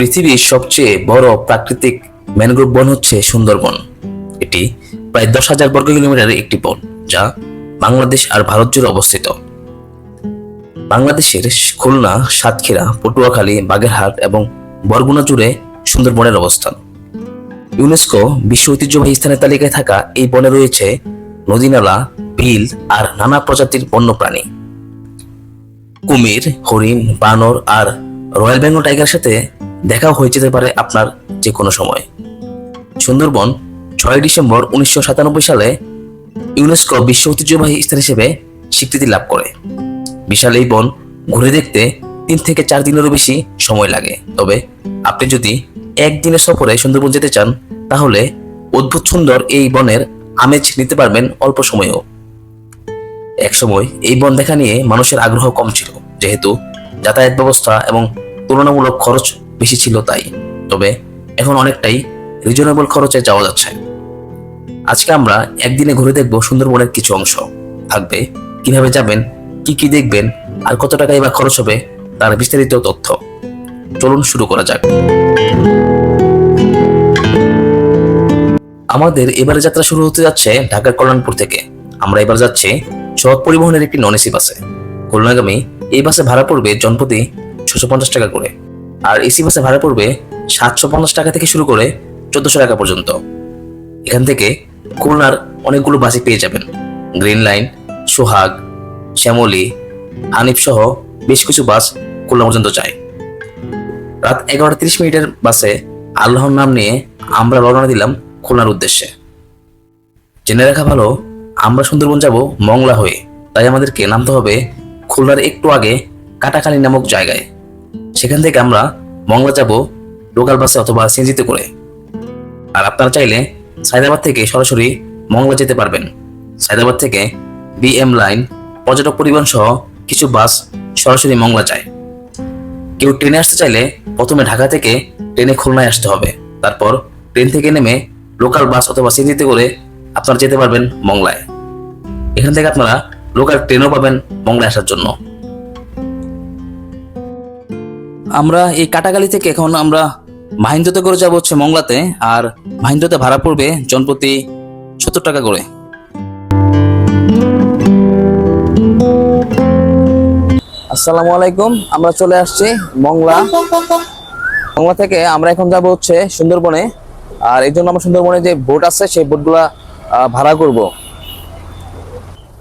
পৃথিবীর সবচেয়ে বড় প্রাকৃতিক ম্যানগ্রোভ বন হচ্ছে সুন্দরবন। এটি প্রায় দশ হাজার বর্গ কিলোমিটারের একটি বন, যা বাংলাদেশ আর ভারত জুড়ে অবস্থিত। বাংলাদেশের খুলনা, সাতক্ষীরা, পটুয়াখালী, বাগেরহাট এবং বরগুনা জুড়ে সুন্দরবনের অবস্থান। ইউনেস্কো বিশ্ব ঐতিহ্যবাহী স্থানের তালিকায় থাকা এই বনে রয়েছে নদীনালা বিল আর নানা প্রজাতির বন্যপ্রাণী। কুমির, হরিণ, বানর আর রয়্যাল বেঙ্গল টাইগারের সাথে দেখা হয়ে যেতে পারে আপনার যে কোনো সময়। সুন্দরবন, ছয় ডিসেম্বর উনিশশো সাতানব্বই সালে ইউনেস্কো বিশ্ব ঐতিহ্যবাহী স্থান হিসেবে স্বীকৃতি লাভ করে। বিশাল এই বন ঘুরে দেখতে তিন থেকে চার দিনেরও বেশি সময় লাগে। তবে আপনি যদি একদিনের সফরে সুন্দরবন যেতে চান, তাহলে অদ্ভুত সুন্দর এই বনের আমেজ নিতে পারবেন অল্প সময়েও। একসময় এই বন দেখা নিয়ে মানুষের আগ্রহ কম ছিল, যেহেতু যাতায়াত ব্যবস্থা এবং তুলনামূলক খরচ বেশি ছিল তাই। তবে এখন অনেকটাই রিজনেবল খরচে যাওয়া যাচ্ছে। আজকে আমরা একদিনে ঘুরে দেখব সুন্দরবনের কিছু অংশ। থাকবে কীভাবে যাবেন, কি কি দেখবেন, আর কত টাকাই বা খরচ হবে তার বিস্তারিত তথ্য। চলুন শুরু করা যাক। আমাদের এবারে যাত্রা শুরু হতে যাচ্ছে ঢাকার কল্যাণপুর থেকে। আমরা এবার যাচ্ছি সড়ক পরিবহনের একটি নন এসি বাসে। খুলনাগামী এই বাসে ভাড়া পড়বে জনপ্রতি ছশো পঞ্চাশ টাকা করে। আর এসি বাসে ভাড়া পড়বে সাতশো পঞ্চাশ টাকা থেকে শুরু করে চোদ্দশো টাকা পর্যন্ত। এখান থেকে খুলনার অনেকগুলো বাসে পেয়ে যাবেন। গ্রিন লাইন, সোহাগ, শ্যামলী, হানিফ সহ বেশ কিছু বাস খুলনা পর্যন্ত যায়। রাত এগারোটা তিরিশ মিনিটের বাসে আল্লাহর নাম নিয়ে আমরা রওনা দিলাম খুলনার উদ্দেশ্যে। জেনে রাখা ভালো, আমরা সুন্দরবন যাব মংলা হয়ে। তাই আমাদেরকে নামতে হবে খুলনার একটু আগে কাটাখালী নামক জায়গায়। সেখান থেকে আমরা মংলা যাব লোকাল বাসে অথবা সিএনজিতে করে। আর আপনারা চাইলে সায়দাবাদ থেকে সরাসরি মংলা যেতে পারবেন। সায়দাবাদ থেকে বিএম লাইন পর্যটক পরিবহন সহ কিছু বাস সরাসরি মংলা যায়। কেউ ট্রেনে আসতে চাইলে প্রথমে ঢাকা থেকে ট্রেনে খুলনায় আসতে হবে। তারপর ট্রেন থেকে নেমে লোকাল বাস অথবা সিএনজিতে করে আপনারা যেতে পারবেন মংলায়। এখান থেকে আপনারা লোকাল ট্রেনও পাবেন মংলায় আসার জন্য। আমরা এই কাটাগালি থেকে এখন আমরা মাহিন্দ্রতে করে যাব হচ্ছে মংলাতে, আর মাহিন্দ্রতে ভাড়া পড়বে জনপ্রতি সত্তর টাকা করে। আসসালামু আলাইকুম, আমরা চলে আসছি মংলা। মংলা থেকে আমরা এখন যাব হচ্ছে সুন্দরবনে, আর এই জন্য আমরা সুন্দরবনে যে বোট আছে, সেই বোটগুলা ভাড়া করব।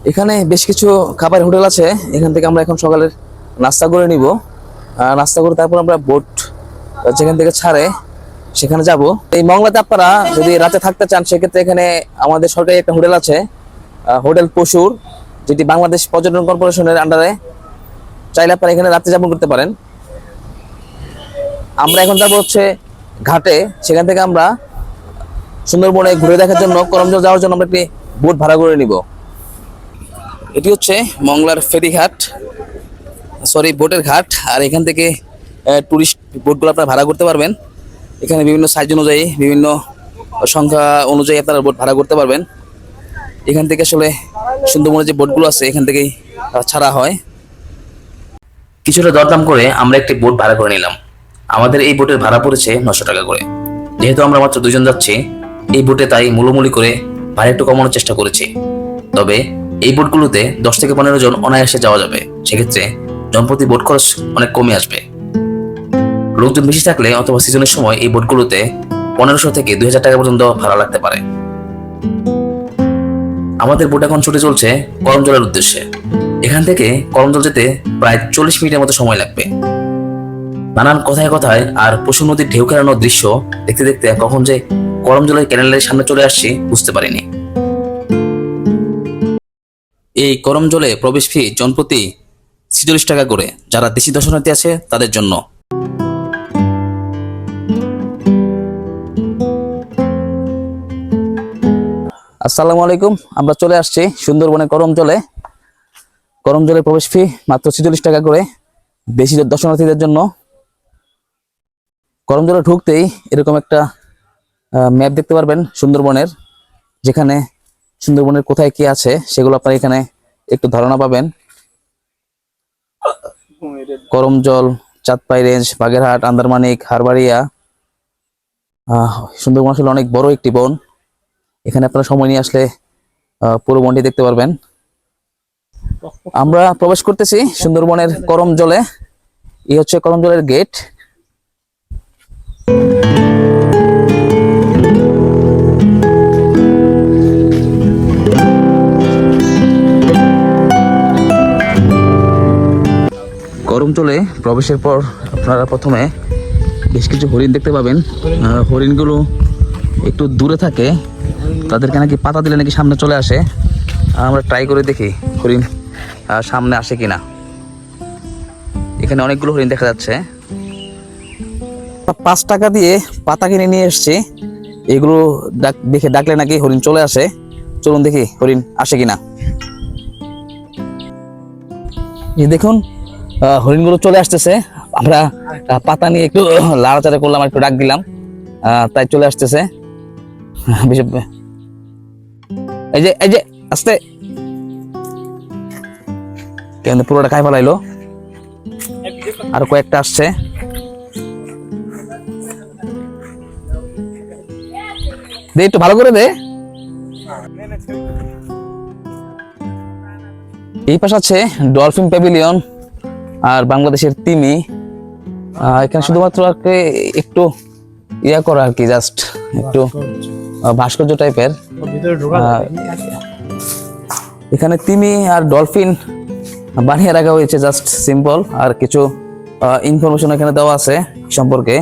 এখানে বেশ কিছু খাবার হোটেল আছে, এখান থেকে আমরা এখন সকালের নাস্তা করে নিব। নাস্তা করে তারপর আমরা বোট যেখান থেকে ছাড়ে, সেখানে যাব। এই মংলাতে আপনারা যদি রাতে থাকতে চান, সেক্ষেত্রে এখানে আমাদের সরকারি একটা হোটেল আছে হোটেল পশুর, যেটি বাংলাদেশ পর্যটন কর্পোরেশনের আন্ডারে চাইলে আপনারা এখানে রাতে যাপন করতে পারেন। আমরা এখন যাব হচ্ছে ঘাটে, সেখান থেকে আমরা সুন্দরবনে ঘুরে দেখার জন্য, করমজল যাওয়ার জন্য আমরা একটি বোট ভাড়া করে নিব। এটি হচ্ছে মংলার ফেরিঘাট। সরি, বোটের ঘাট। আর এখান থেকে টুরিস্ট বোটগুলো আপনারা ভাড়া করতে পারবেন। এখানে বিভিন্ন সাইজ অনুযায়ী, বিভিন্ন সংখ্যা অনুযায়ী আপনারা বোট ভাড়া করতে পারবেন। এখান থেকে আসলে সুন্দরবনের যে বোটগুলো আছে, এখান থেকেই ছাড়া হয়। কিছুটা দরদাম করে আমরা একটি বোট ভাড়া করে নিলাম। আমাদের এই বোটের ভাড়া পড়েছে নশো টাকা করে। যেহেতু আমরা মাত্র দুজন যাচ্ছি, এই বোটে তাই মূলমূলি করে ভাড়া একটু কমানোর চেষ্টা করেছি। তবে এই বোটগুলোতে দশ থেকে পনেরো জন অনায়াসে যাওয়া যাবে। সেক্ষেত্রে জনপ্রতি বোট খরচ অনেক কমে আসবে। লোকজন বেশি থাকলে অথবা সিজনের সময় এই বোটগুলোতে পনেরোশো থেকে দুই হাজার টাকা পর্যন্ত ভাড়া লাগতে পারে। আমাদের বোট এখন ছুটে চলছে করমজলের উদ্দেশ্যে। এখান থেকে করমজল যেতে প্রায় চল্লিশ মিনিটের মতো সময় লাগবে। নানান কথায় কথায় আর পশু নদীর ঢেউ খেলানোর দৃশ্য দেখতে দেখতে কখন যে করমজলের ক্যানেলের সামনে চলে আসছি বুঝতে পারিনি। এই করমজলে প্রবেশ ফি জনপ্রতি ছিচল্লিশ টাকা করে। যারা দেশি দর্শনার্থী আছে, তাদের জন্য। আসসালামু আলাইকুম, আমরা চলে আসছি সুন্দরবনে করমজলে করমজলের প্রবেশ ফি মাত্র ছিচল্লিশ টাকা করে বেশি দর্শনার্থীদের জন্য। করমজলে ঢুকতেই এরকম একটা ম্যাপ দেখতে পারবেন সুন্দরবনের, যেখানে সুন্দরবনের কোথায় কি আছে, সেগুলো আপনারা এখানে একটু ধারণা পাবেন। করমজল চাঁদপাই রেঞ্জ বাগেরহাট, আন্দারমানিক, হারবাড়িয়া। সুন্দরবন আসলে অনেক বড় একটি বন। এখানে আপনারা সময় নিয়ে আসলে পুরো বনটি দেখতে পারবেন। আমরা প্রবেশ করতেছি সুন্দরবনের করম জলে। এই হচ্ছে করম জলের গেট গরম চলে প্রবেশের পর আপনারা প্রথমে বেশ কিছু হরিণ দেখতে পাবেন। হরিণগুলো একটু দূরে থাকে। তাদেরকে নাকি পাতা দিলে নাকি সামনে চলে আসে। আমরা ট্রাই করে দেখি হরিণ সামনে আসে কিনা। এখানে অনেকগুলো হরিণ দেখা যাচ্ছে। পাঁচ টাকা দিয়ে পাতা কিনে নিয়ে এসছি। এগুলো ডাক- দেখে ডাকলে নাকি হরিণ চলে আসে। চলুন দেখি হরিণ আসে কিনা। দেখুন হরিণগুলো চলে আসতেছে। আমরা পাতা নিয়ে একটু লাড়াচাড়া করলাম একটু ডাক দিলাম। তাই চলে আসতেছে। এই যে এই যে, আস্তে। কেন পুরোটা খাই ফেলাইলো? আর কয়েকটা আসছে। দে, একটু ভালো করে দে। এই পাশে আছে ডলফিন প্যাভিলিয়ন। আর বাংলাদেশের তিমি এখানে শুধুমাত্র আর কি একটু ইয়া করা আর কি জাস্ট একটু ভাস্কর্য। টাইপের এখানে তিমি আর ডলফিন বানিয়ে রাখা হয়েছে জাস্ট সিম্পল আর কিছু ইনফরমেশন এখানে দেওয়া আছে সম্পর্কে।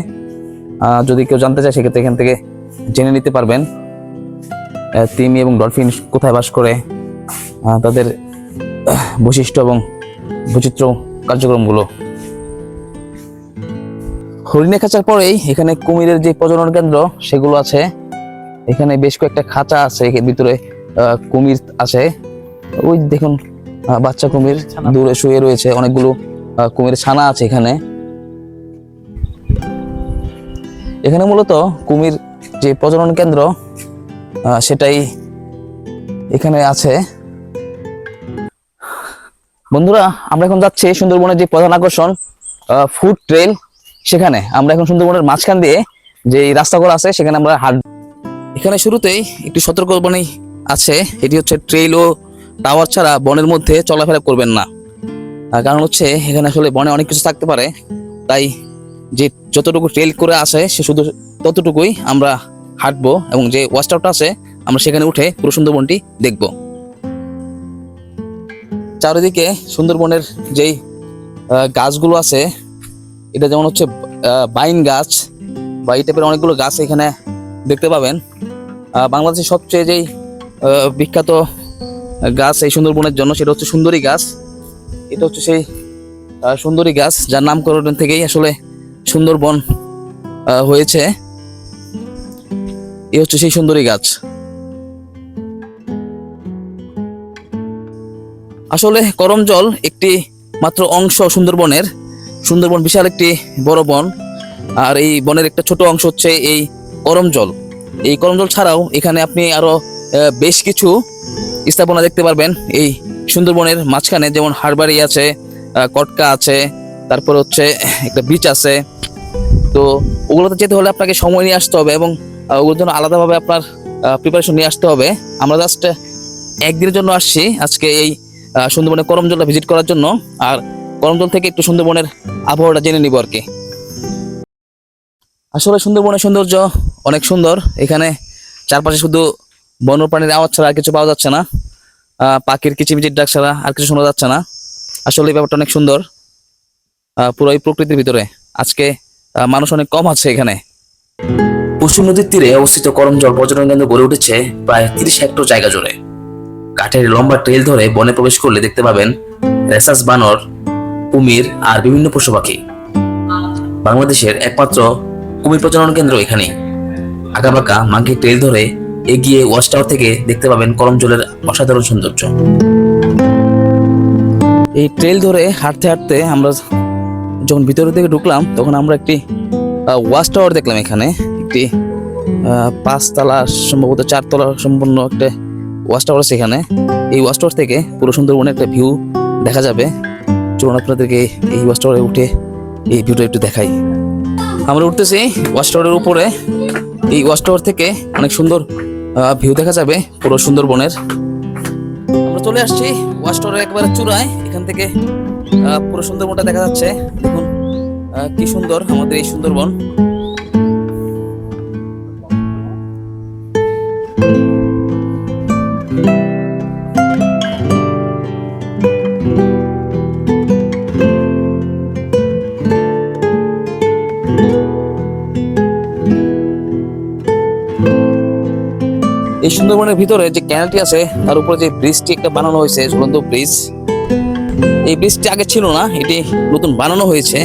যদি কেউ জানতে চায় সেক্ষেত্রে এখান থেকে জেনে নিতে পারবেন। তিমি এবং ডলফিন কোথায় বাস করে তাদের বৈশিষ্ট্য এবং বৈচিত্র্য কার্যক্রমগুলো। হরিণে খাঁচার পরেই এখানে কুমিরের যে প্রজনন কেন্দ্র সেগুলো আছে। এখানে বেশ কয়েকটা খাঁচা আছে ভিতরে কুমির আছে। ওই দেখুন বাচ্চা কুমির দূরে শুয়ে রয়েছে অনেকগুলো আহ, কুমিরের ছানা আছে এখানে। এখানে মূলত কুমির যে প্রজনন কেন্দ্র সেটাই এখানে আছে। বন্ধুরা, আমরা এখন যাচ্ছি সুন্দরবনের যে প্রধান আকর্ষণ ফুড ট্রেল সেখানে আমরা এখন সুন্দরবনের মাঝখান দিয়ে যে রাস্তা করা আছে, সেখানে আমরা হাঁট এখানে শুরুতেই একটি সতর্কবাণী আছে। এটি হচ্ছে ট্রেল ও টাওয়ার ছাড়া বনের মধ্যে চলাফেরা করবেন না। কারণ হচ্ছে এখানে আসলে বনে অনেক কিছু থাকতে পারে। তাই যে যতটুকু ট্রেল করে আসে, সে শুধু ততটুকুই আমরা হাঁটবো এবং যে ওয়াচ আছে, আমরা সেখানে উঠে পুরো সুন্দরবনটি দেখব। চারিদিকে সুন্দরবনের যেই গাছগুলো আছে, এটা যেমন হচ্ছে বাইন গাছ বা এই টাইপের অনেকগুলো গাছ এখানে দেখতে পাবেন। বাংলাদেশের সবচেয়ে যেই বিখ্যাত গাছ এই সুন্দরবনের জন্য সেটা হচ্ছে সুন্দরী গাছ। এটা হচ্ছে সেই সুন্দরী গাছ যার নামকরণ থেকেই আসলে সুন্দরবন হয়েছে। এ হচ্ছে সেই সুন্দরী গাছ। আসলে করমজল একটি মাত্র অংশ সুন্দরবনের। সুন্দরবন বিশাল একটি বড় বন। আর এই বনের একটা ছোট অংশ হচ্ছে এই করমজল এই করমজল ছাড়াও এখানে আপনি আরও আহ, বেশ কিছু স্থাপনা দেখতে পারবেন। এই সুন্দরবনের মাঝখানে যেমন হারবাড়ি আছে কটকা আছে তারপর হচ্ছে একটা বিচ আছে। তো ওগুলোতে যেতে হলে আপনাকে সময় নিয়ে আসতে হবে এবং ওগুলোর জন্য আলাদাভাবে আপনার প্রিপারেশন নিয়ে আসতে হবে। আমরা জাস্ট একদিনের জন্য আসছি। আজকে এই সুন্দরবনের করমজলটা ভিজিট করার জন্য। আর করমজল থেকে একটু সুন্দরবনের আবহাওয়াটা জেনে নিব আর কি। আসলে সুন্দরবনের সৌন্দর্য অনেক সুন্দর। এখানে চারপাশে শুধু বন্যপ্রাণীর আওয়াজ ছাড়া আর কিছু পাওয়া যাচ্ছে না। পাখির কিচিমিচির ডাক ছাড়া আর কিছু শোনা যাচ্ছে না। আসলে এই ব্যাপারটা অনেক সুন্দর। পুরো এই প্রকৃতির ভিতরে। আজকে মানুষ অনেক কম আছে এখানে। পশ্চিম নদীর তীরে অবস্থিত করমজল পর্যটন কেন্দ্র গড়ে উঠেছে প্রায় তিরিশ হেক্টর জায়গা জুড়ে। কাঠের লম্বা ট্রেল ধরে বনে প্রবেশ করলে দেখতে পাবেন রেসাস বানর, কুমির আর বিভিন্ন পশু পাখি। বাংলাদেশের একমাত্র কুমির প্রজনন কেন্দ্র এখানেই আঁকাবাঁকা মাঙ্কি ট্রেল ধরে এগিয়ে ওয়াচ টাওয়ার থেকে দেখতে পাবেন করমজলের অসাধারণ সৌন্দর্য। এই ট্রেল ধরে হাঁটতে হাঁটতে আমরা যখন ভিতরের দিকে ঢুকলাম, তখন আমরা একটি ওয়াচ টাওয়ার দেখলাম এখানে। একটি পাঁচতলা, সম্ভবত চারতলা সম্পন্ন একটা ওয়াচ টাওয়ার আছে এখানে এই ওয়াচ টাওয়ার থেকে পুরো সুন্দরবনের একটা ভিউ দেখা যাবে। চলুন আপনাদেরকে এই ওয়াচ টাওয়ারে উঠে এই ভিউটা একটু দেখাই। আমরা উঠতেছি ওয়াচ টাওয়ারের উপরে। এই ওয়াচ টাওয়ার থেকে অনেক সুন্দর ভিউ দেখা যাবে পুরো সুন্দরবনের। আমরা চলে আসছি ওয়াচ টাওয়ারের একবারে চূড়ায়। এখান থেকে পুরো সুন্দরবনটা দেখা যাচ্ছে। দেখুন কি সুন্দর আমাদের এই সুন্দরবন। সুন্দরবনের ভিতরে যে ক্যানেলটি আছে, তার উপরে যে ব্রিজটি একটা বানানো হয়েছে, ঝুলন্ত ব্রিজ। এই ব্রিজটি আগে ছিল না, এটি নতুন বানানো হয়েছে।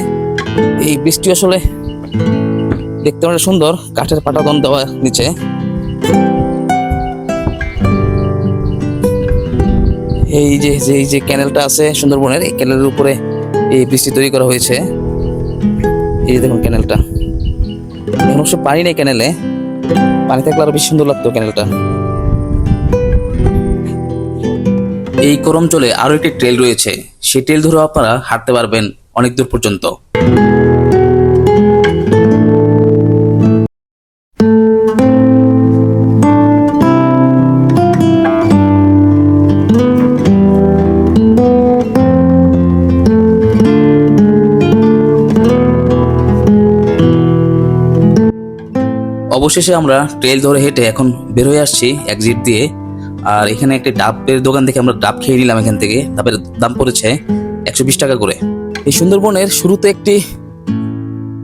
এই ব্রিজটি আসলে দেখতে অনেক সুন্দর, কাঠের পাটাতন দেওয়া নিচে। এই যে এই যে ক্যানেলটা আছে সুন্দরবনের, এই ক্যানেলের উপরে এই ব্রিজটি তৈরি করা হয়েছে। এই দেখুন ক্যানেলটা। এখন অবশ্য পানি নেই ক্যানেলে, পানি থাকলে আরও বেশি সুন্দর লাগতো ক্যানেলটা। এই করমচলে আরও একটি ট্রেল রয়েছে। সেই ট্রেল ধরে আপনারা হাঁটতে পারবেন অনেক দূর পর্যন্ত। অবশেষে আমরা ট্রেল ধরে হেঁটে এখন বের হয়ে আসছি এক্সিট দিয়ে। আর এখানে একটি ডাবের দোকান থেকে আমরা ডাব খেয়ে নিলাম এখান থেকে। ডাবের দাম পড়েছে একশো বিশ টাকা করে। এই সুন্দরবনের শুরুতে একটি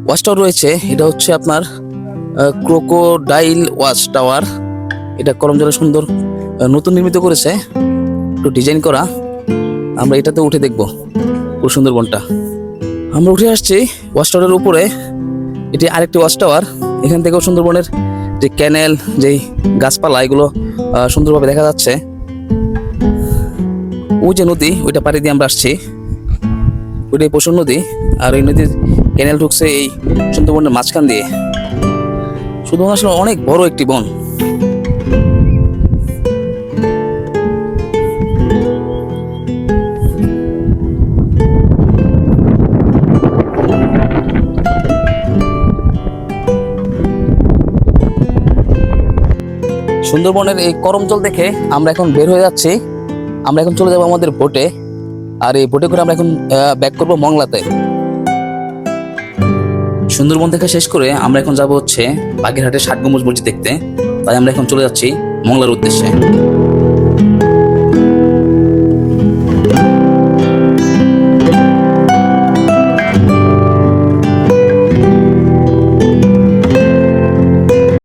ওয়াচ টাওয়ার রয়েছে। এটা হচ্ছে আপনার ক্রোকোডাইল ওয়াচ টাওয়ার। এটা করমজলে সুন্দর নতুন নির্মিত করেছে। একটু ডিজাইন করা। আমরা এটাতে উঠে দেখব পুরো সুন্দরবনটা। আমরা উঠে আসছি ওয়াচ টাওয়ারের উপরে। এটি আরেকটি ওয়াচ টাওয়ার। এখান থেকেও সুন্দরবনের যে ক্যানেল, যেই গাছপালা, এগুলো সুন্দরভাবে দেখা যাচ্ছে। ওই যে নদী, ওইটা পাড়ি দিয়ে আমরা আসছি। ওইটাই পশুর নদী, আর ওই নদীর ক্যানেল ঢুকছে এই সুন্দরবনের মাঝখান দিয়ে। সুন্দরবন আসলে অনেক বড় একটি বন। সুন্দরবনের এই করম জল দেখে আমরা এখন বের হয়ে যাচ্ছি। আমরা এখন চলে যাব আমাদের বোটে আর এই বোটে করে আমরা এখন ব্যাক করব মংলাতে। সুন্দরবন দেখা শেষ করে আমরা এখন যাব হচ্ছে বাগেরহাটের ষাট গম্বুজ মসজিদ দেখতে। তাই আমরা এখন চলে যাচ্ছি মংলার উদ্দেশ্যে।